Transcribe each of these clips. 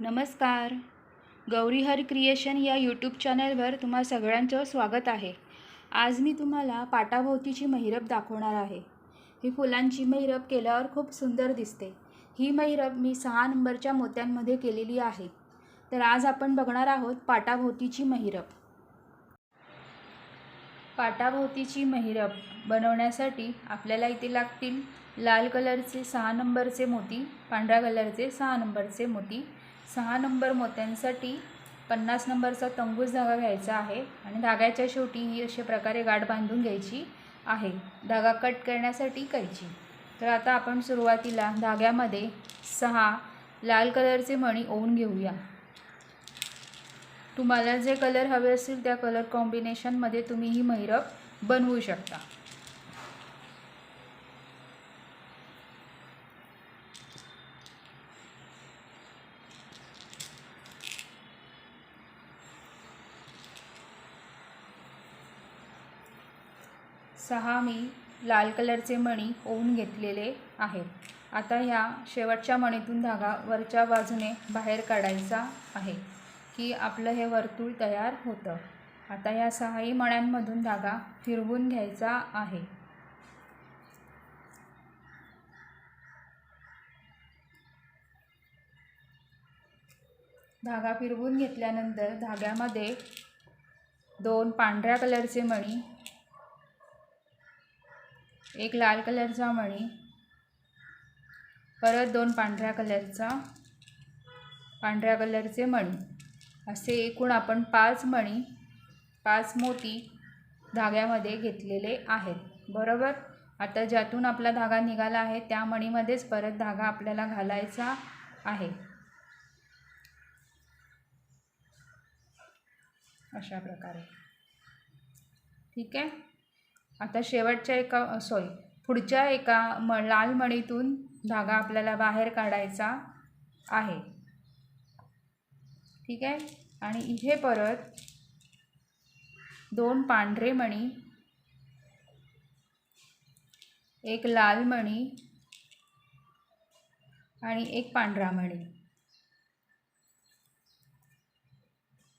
नमस्कार. गौरीहर क्रिएशन या यूट्यूब चॅनलवर तुम्हा सगळ्यांचं स्वागत आहे. आज मी तुम्हाला पाटाभोवतीची महिरप दाखवणार आहे. ही फुलांची महिरप केल्यावर खूप सुंदर दिसते. ही महिरप मी सहा नंबरच्या मोत्यांमध्ये केलेली आहे. तर आज आपण बघणार आहोत पाटाभोवतीची महिरप पाटाभोवतीची महिरप बनवण्यासाठी आपल्याला इथे लागतील लाल कलरचे सहा नंबरचे मोती पांढऱ्या कलरचे सहा नंबरचे मोती सहा नंबर मोत्यांसाठी पन्नास नंबरचा तंबूज धागा घ्यायचा आहे आणि धाग्याच्या शेवटी ही अशा प्रकारे गाठ बांधून घ्यायची आहे. धागा कट करण्यासाठी कैची तर आता आपण सुरुवातीला धाग्यामध्ये सहा लाल कलरचे मणी ओवून घेऊया. तुम्हाला जे कलर हवे असतील त्या कलर कॉम्बिनेशनमध्ये तुम्ही ही मैरप बनवू शकता. सहा मी लाल कलरचे मणी ओवून घेतलेले आहेत. आता ह्या शेवटच्या मणीतून धागा वरच्या बाजूने बाहेर काढायचा आहे की आपलं हे वर्तुळ तयार होतं. आता या सहाही मण्यांमधून धागा फिरवून घ्यायचा आहे. धागा फिरवून घेतल्यानंतर धाग्यामध्ये दोन पांढऱ्या कलरचे मणी एक लाल कलरचा मणी परत दोन पांढऱ्या कलरचा पांढऱ्या कलरचे मणी. असे एकूण आपण पाच मणी पाच मोती धाग्यामध्ये घेतलेले आहेत. बरोबर? आता ज्यातून आपला धागा निघाला आहे त्या मणीमध्येच परत धागा आपल्याला घालायचा आहे. अशा प्रकारे. ठीक आहे? आता शेवटच्या एका सॉरी पुढच्या एका म लाल मणीतून धागा आपल्याला बाहेर काढायचा आहे. ठीक आहे? आणि इथे परत दोन पांढरे मणी एक लाल मणी आणि एक पांढरा मणी.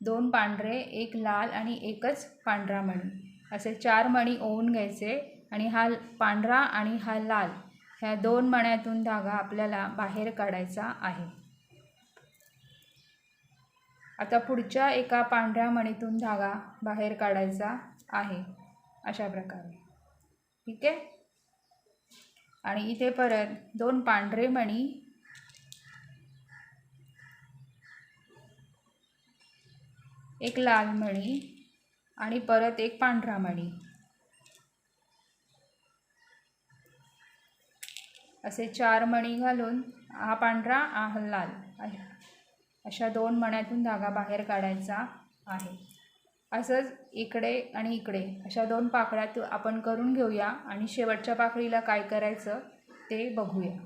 दोन पांढरे एक लाल आणि एकच पांढरा मणी. असे चार मणी ओवून घ्यायचे आणि हा पांढरा आणि हा लाल ह्या दोन मण्यातून धागा आपल्याला बाहेर काढायचा आहे. आता पुढच्या एका पांढऱ्या मणीतून धागा बाहेर काढायचा आहे. अशा प्रकारे. ठीक आहे? आणि इथे परत दोन पांढरे मणी. एक लाल मणी. आणि परत एक पांढरा मणी असे चार मणी घालून हा पांढरा हा लाल अशा दोन मण्यातून धागा बाहेर काढायचा आहे. असंच इकडे आणि इकडे अशा दोन पाकळ्यात आपण करून घेऊया आणि शेवटच्या पाकळीला काय करायचं ते बघूया.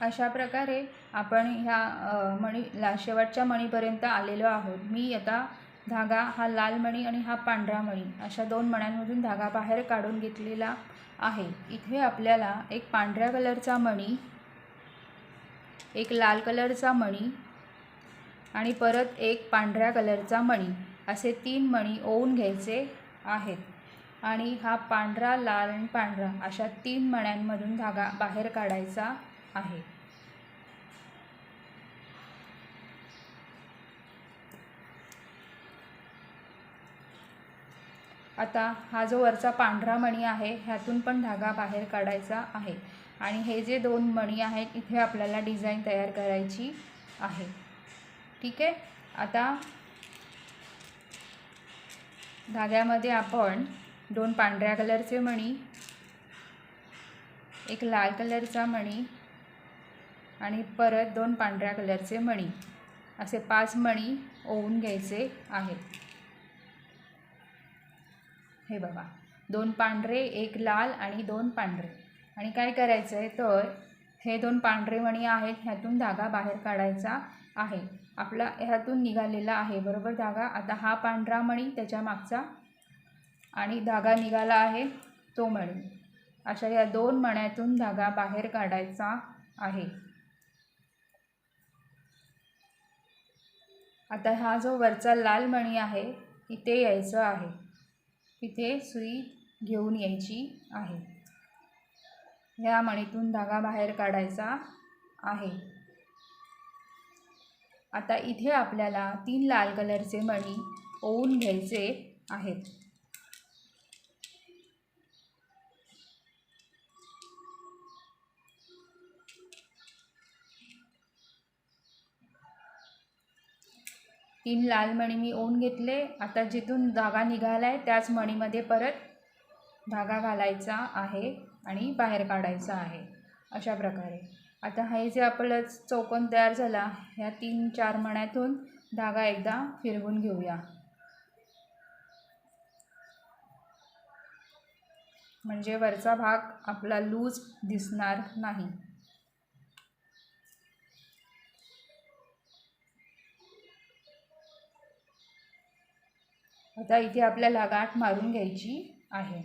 अशा प्रकारे आपण ह्या मणी ला शेवटच्या मणीपर्यंत आलेलो आहोत. मी आता धागा हा लाल मणी आणि हा पांढरा मणी अशा दोन मण्यांमधून धागा बाहेर काढून घेतलेला आहे. इथे आपल्याला एक पांढऱ्या कलरचा मणी एक लाल कलरचा मणी आणि परत एक पांढऱ्या कलरचा मणी असे तीन मणी ओवून घ्यायचे आहेत. आणि हा पांढरा लाल आणि पांढरा अशा तीन मण्यांमधून धागा बाहेर काढायचा आहे. आता हा जो वरचा पांढरा मणी आहे ह्यातून पण धागा बाहेर काढायचा आहे. आणि हे जे दोन मणी आहेत इथे आपल्याला डिझाईन तयार करायची आहे. ठीक आहे? आता धाग्यामध्ये आपण दोन पांढऱ्या कलरचे मणी एक लाल कलरचा मणी आणि परत दोन पांढऱ्या कलरचे मणी. असे पाच मणी ओवून घ्यायचे आहेत. हे बघा. दोन पांढरे एक लाल आणि दोन पांढरे. आणि काय करायचं आहे तर हे दोन पांढरे मणी आहेत ह्यातून धागा बाहेर काढायचा आहे. आपला ह्यातून निघालेला आहे बरोबर? धागा. आता हा पांढरा मणी त्याच्या मागचा आणि धागा निघाला आहे तो मणी. अशा या दोन मण्यातून धागा बाहेर काढायचा आहे. आता हा जो वरचा लाल मणी आहे इथे यायचं आहे. तिथे सुई घेऊन यायची आहे. ह्या मणीतून धागा बाहेर काढायचा आहे. आता इथे आपल्याला तीन लाल कलरचे मणी ओवून घ्यायचे आहेत. तीन लाल मणी मी ओन घेतले. आता जिथून धागा निघाला आहे त्याच मणीमध्ये परत धागा घालायचा आहे आणि बाहेर काढायचा आहे. अशा प्रकारे. आता हे जे आपलं चौकोन तयार झाला ह्या तीन चार मण्यातून धागा एकदा फिरवून घेऊया. म्हणजे वरचा भाग आपला लूज दिसणार नाही. आता इथे आपल्याला गाठ मारून घ्यायची आहे.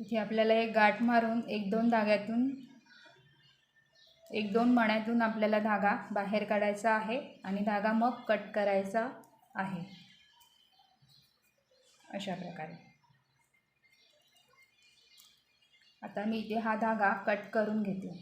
इथे आपल्याला एक गाठ मारून एक दोन धाग्यातून एक दोन मण्यातून आपल्याला धागा बाहेर काढायचा आहे आणि धागा मग कट करायचा आहे. अशा प्रकारे. आता मी इथे हा धागा कट करून घेते.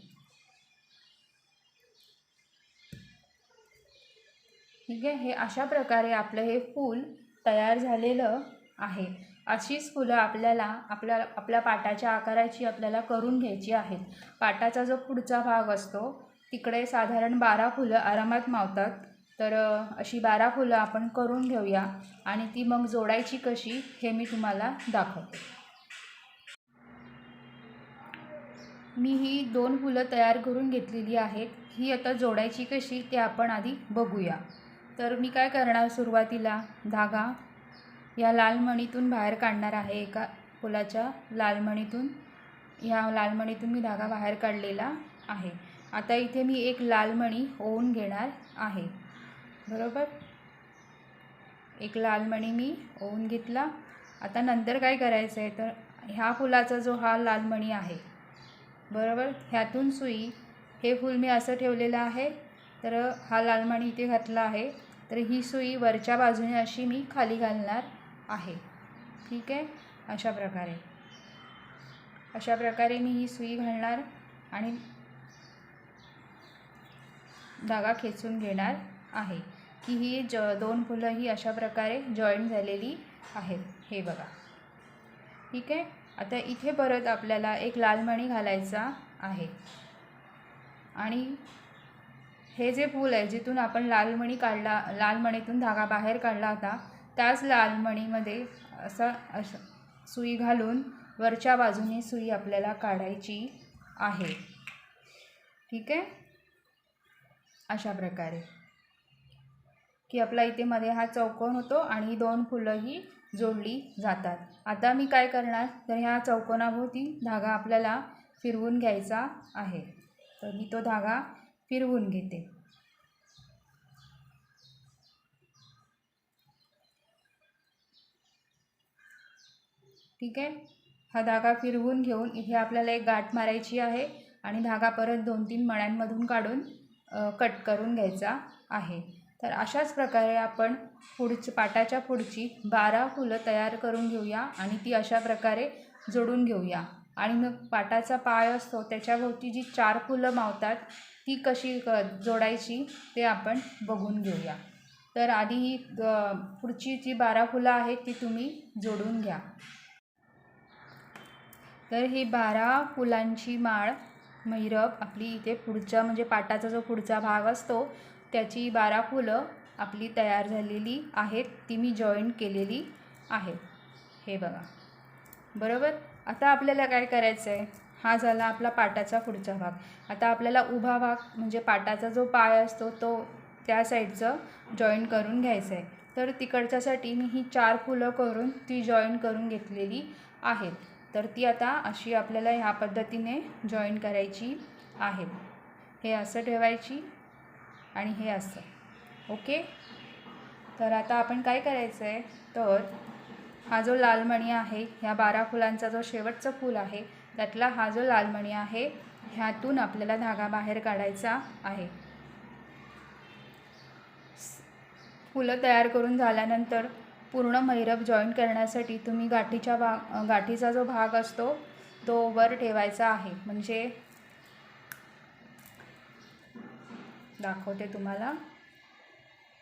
ठीक आहे? हे अशा प्रकारे आपलं हे फूल तयार झालेलं आहे. अशीच फुलं आपल्याला आपल्या आपल्या पाटाच्या आकाराची आपल्याला करून घ्यायची आहेत. पाटाचा जो पुढचा भाग असतो तिकडे साधारण बारा फुलं आरामात मावतात. तर अशी बारा फुलं आपण करून घेऊया आणि ती मग जोडायची कशी हे मी तुम्हाला दाखवते. मी ही दोन फुलं तयार करून घेतलेली आहेत. ही आता जोडायची कशी ते आपण आधी बघूया. तर मी काय करणार सुरुवातीला? धागा या लालमणीतून बाहेर काढणार आहे एका फुलाच्या लालमणीतून ह्या लालमणीतून मी धागा बाहेर काढलेला आहे. आता इथे मी एक लालमणी ओवून घेणार आहे. बरोबर? एक लाल मणी मी ओवून घेतला. आता नंतर काय करायचं आहे तर ह्या फुलाचा जो हा लाल मणी आहे बरोबर? ह्यातून सुई हे फूल मी असं ठेवलेलं आहे. तर हा लाल मणी इथे घातला आहे. तर ही सुई वरच्या बाजूने अशी मी खाली घालणार आहे. ठीक आहे? अशा प्रकारे. अशा प्रकारे मी ही सुई घालणार आणि धागा खेचून घेणार आहे. की ही ज दोन फुलं ही अशा प्रकारे जॉईन झालेली आहेत. हे बघा. ठीक आहे? आता इथे परत आपल्याला एक लाल मणी घालायचा आहे. आणि हे जे फूल आहे जिथून आपण लालमणी काढला लालमणीतून धागा बाहेर काढला होता त्याच लालमणीमध्ये असं असा असं सुई घालून वरच्या बाजूने सुई आपल्याला काढायची आहे. ठीक आहे? अशा प्रकारे. की आपला इथे मध्ये हा चौकोन होतो आणि दोन फुलंही जोडली जातात. आता मी काय करणार? तर ह्या चौकोनाभोवती धागा आपल्याला फिरवून घ्यायचा आहे. तर मी तो धागा फिरवून घेते. ठीक आहे? हा धागा फिरवून घेऊन इथे आपल्याला एक गाठ मारायची आहे आणि धागा परत दोन तीन मण्यांमधून काढून कट करून घ्यायचा आहे. तर अशाच प्रकारे आपण पुढची पाटाच्या पुढची बारा फुलं तयार करून घेऊया आणि ती अशा प्रकारे जोडून घेऊया. आणि मग पाटाचा पाय असतो त्याच्याभोवती जी चार फुलं मावतात ती कशी क जोडायची ते आपण बघून घेऊया. तर आधी ही पुढची जी बारा फुलं आहेत ती तुम्ही जोडून घ्या. तर ही बारा फुलांची माळ मैरप आपली इथे पुढच्या म्हणजे पाटाचा जो पुढचा भाग असतो त्याची बारा फुलं आपली तयार झालेली आहेत ती मी जॉईन केलेली आहे. हे बघा. बरोबर? आता आपल्याला काय करायचं आहे हा झाला आपला पाटाचा पुढचा भाग. आता आपल्याला उभा भाग म्हणजे पाटाचा जो पाय असतो तो त्या साईडचं जॉईन करून घ्यायचं आहे तर तिकडच्यासाठी मी ही चार फुलं करून ती जॉईन करून घेतलेली आहेत तर ती आता अशी आपल्याला ह्या पद्धतीने जॉईन करायची आहे. हे असं ठेवायची. आणि हे असं. ओके? तर आता आपण काय करायचं आहे तर हा जो लालमणी आहे ह्या बारा फुलांचा जो शेवटचं फूल आहे त्यातला हा जो लालमणी आहे ह्यातून आपल्याला धागा बाहेर काढायचा आहे. फुलं तयार करून झाल्यानंतर पूर्ण मैरप जॉईन करण्यासाठी तुम्ही गाठीच्या भाग गाठीचा जो भाग असतो तो वर ठेवायचा आहे. म्हणजे दाखवते तुम्हाला.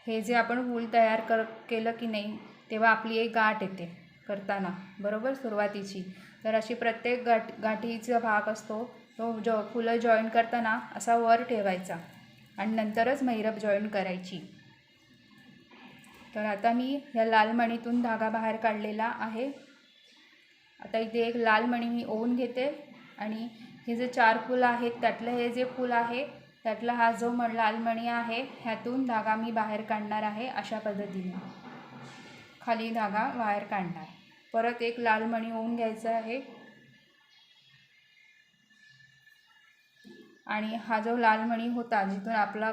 हे जे आपण फूल तयार कर केलं की नाही तेव्हा आपली एक गाठ येते करताना. बरोबर? सुरुवातीची. तर अशी प्रत्येक गाठ गाठीचा भाग असतो तो जो फुलं जॉईन करताना असा वर ठेवायचा. आणि नंतरच मैरप जॉईन करायची. तर आता मी ह्या लाल मणीतून धागा बाहेर काढलेला आहे. आता इथे एक लाल मणी मी ओवून घेते. आणि हे जे चार फुलं आहेत त्यातलं हे जे फूल आहे त्यातला हा जो म लाल मणी आहे ह्यातून धागा मी बाहेर काढणार आहे अशा पद्धतीने. खाली धागा बाहेर काढणार. परत एक लाल मणी घ्यायचं घ्यायचा आहे. आणि हा जो लाल मणी होता जिथून आपला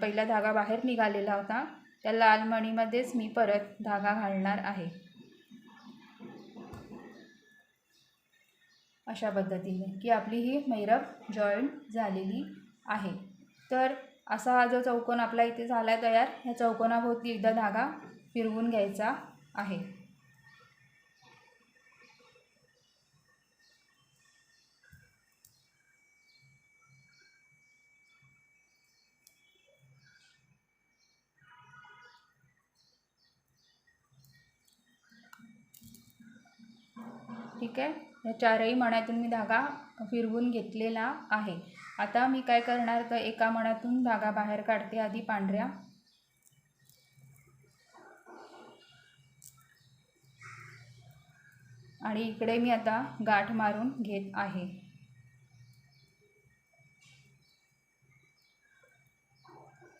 पहिला धागा बाहेर निघालेला होता त्या लाल मणीमध्येच मी परत धागा घालणार आहे. अशा पद्धतीने की आपली ही मैरप जॉईन झालेली आहे. तर असा हा जो चौकोन आपला इथे झाला आहे तयार ह्या चौकोनाभोवती एकदा धागा फिरवून घ्यायचा आहे. ठीक आहे? या चारही मण्यातून मी धागा फिरवून घेतलेला आहे. आता मी काय करणार तर एका मणातून धागा बाहेर काढते आधी पांढऱ्या. आणि इकडे मी आता गाठ मारून घेत आहे.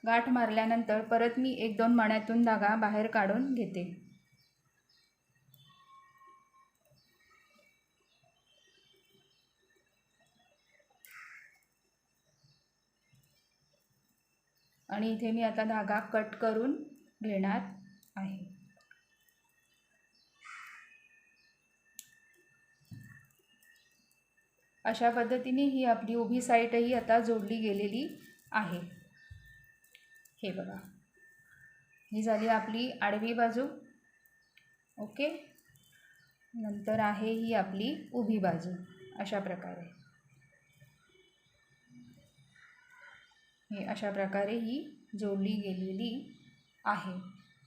गाठ मारल्यानंतर परत मी एक दोन मण्यातून धागा बाहेर काढून घेते. आणि इथे मी आता धागा कट करून घेणार आहे. अशा पद्धतीने ही आपली उभी साईडही आता जोडली गेलेली आहे. हे बघा. ही झाली आपली आडवी बाजू. ओके. नंतर आहे ही आपली उभी बाजू. अशा प्रकारे. हे अशा प्रकारे ही जोडली गेलेली आहे.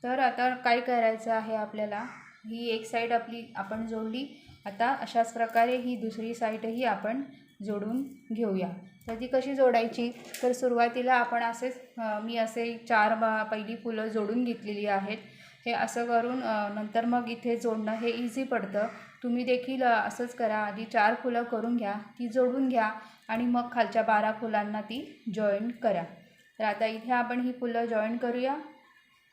तर आता काय करायचं आहे आपल्याला? ही एक साईड आपली आपण जोडली. आता अशाच प्रकारे ही दुसरी साईडही आपण जोडून घेऊया. तर ती कशी जोडायची? तर सुरुवातीला आपण असेच मी असे चार बा पहिली फुलं जोडून घेतलेली आहेत. हे असं करून नंतर मग इथे जोडणं हे इझी पडतं. तुम्ही देखील असंच करा. आधी चार फुलं करून घ्या. ती जोडून घ्या. आणि मग खालच्या बारा फुलांना ती जॉईन करा. तर आता इथे आपण ही फुलं जॉईन करूया.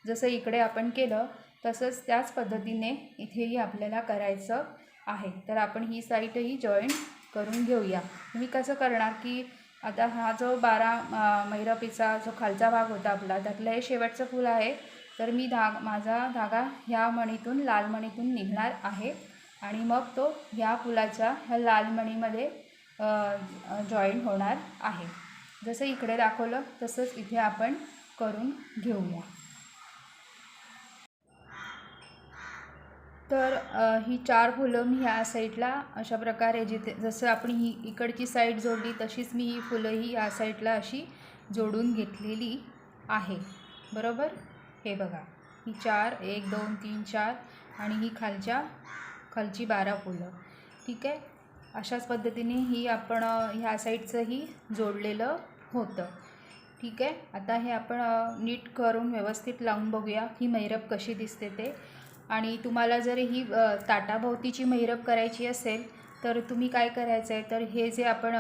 जसं इकडे आपण केलं तसंच त्याच पद्धतीने इथेही आपल्याला करायचं आहे. तर आपण ही साईटही जॉईन करून घेऊया. मी कसं करणार की आता हा जो बारा मैरपीचा जो खालचा भाग होता आपला त्यातलं हे शेवटचं फूल आहे. तर मी धाग माझा धागा ह्या मणीतून लाल मणीतून निघणार आहे. आणि मग तो ह्या फुलाच्या ह्या लाल मणीमध्ये जॉईन होणार आहे. जसं इकडे दाखवलं तसंच इथे आपण करून घेऊया तर ही चार फुलं मी ह्या साईडला अशा प्रकारे जिथे जसं आपण ही इकडची साईड जोडली तशीच मी ही फुलंही ह्या साईडला अशी जोडून घेतलेली आहे. बरोबर? हे बघा. ही चार एक दोन तीन चार आणि ही खालच्या खालची बारा फुलं. ठीक आहे? अशाच पद्धतीने ही आपण ह्या साईडचंही जोडलेलं होतं. ठीक आहे? आता हे आपण नीट करून व्यवस्थित लावून बघूया ही मैरप कशी दिसते ते. आणि तुम्हाला जर ही ताटाभोवतीची मैरप करायची असेल तर तुम्ही काय करायचं आहे तर हे जे आपण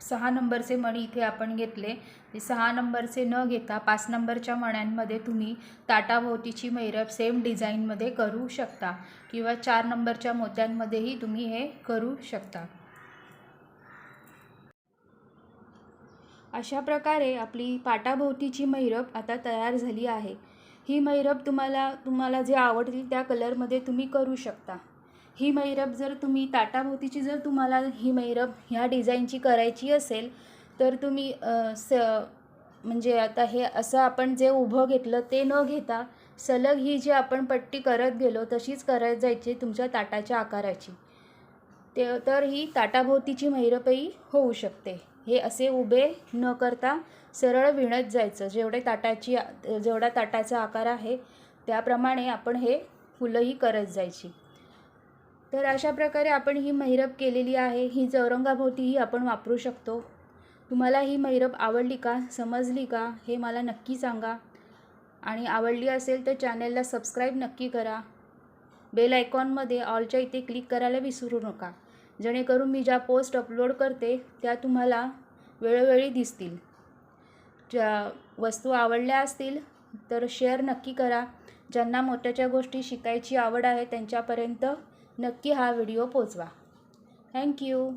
सहा नंबरचे मणी इथे आपण घेतले. ते सहा नंबरचे न घेता पाच नंबरच्या मण्यांमध्ये तुम्ही ताटाभोवतीची मैरप सेम डिझाईनमध्ये करू शकता किंवा चार नंबरच्या मोत्यांमध्येही तुम्ही हे करू शकता. अशा प्रकारे आपली पाटाभोवतीची मैरप आता तयार झाली आहे. ही मैरप तुम्हाला तुम्हाला जे आवडतील त्या कलरमध्ये तुम्ही करू शकता. ही मैरप जर तुम्ही ताटाभोवतीची जर तुम्हाला ही मैरब ह्या डिझाईनची करायची असेल तर तुम्ही स म्हणजे आता हे असं आपण जे उभं घेतलं ते न घेता सलग ही जी आपण पट्टी करत गेलो तशीच करत जायची तुमच्या ताटाच्या आकाराची. ते तर ही ताटाभोवतीची मैरपही होऊ शकते. हे असे उभे न करता सरळ विणत जायचं. जेवढे ताटाची जेवढा ताटाचा आकार आहे त्याप्रमाणे आपण हे फुलंही करत जायची. तर अशा प्रकारे आपण ही मैरप केलेली आहे. ही चौरंगाभोवतीही आपण वापरू शकतो. तुम्हाला ही मैरप आवडली का? समजली का? हे मला नक्की सांगा. आणि आवडली असेल तर चॅनलला सबस्क्राईब नक्की करा. बेल आयकॉनमध्ये ऑलच्या इथे क्लिक करायला विसरू नका. जेणेकरून मी ज्या पोस्ट अपलोड करते त्या तुम्हाला वेळोवेळी दिसतील. ज्या वस्तू आवडल्या असतील तर शेअर नक्की करा. ज्यांना मोठ्याच्या गोष्टी शिकायची आवड आहे त्यांच्यापर्यंत नक्की हा व्हिडिओ पोचवा. थँक्यू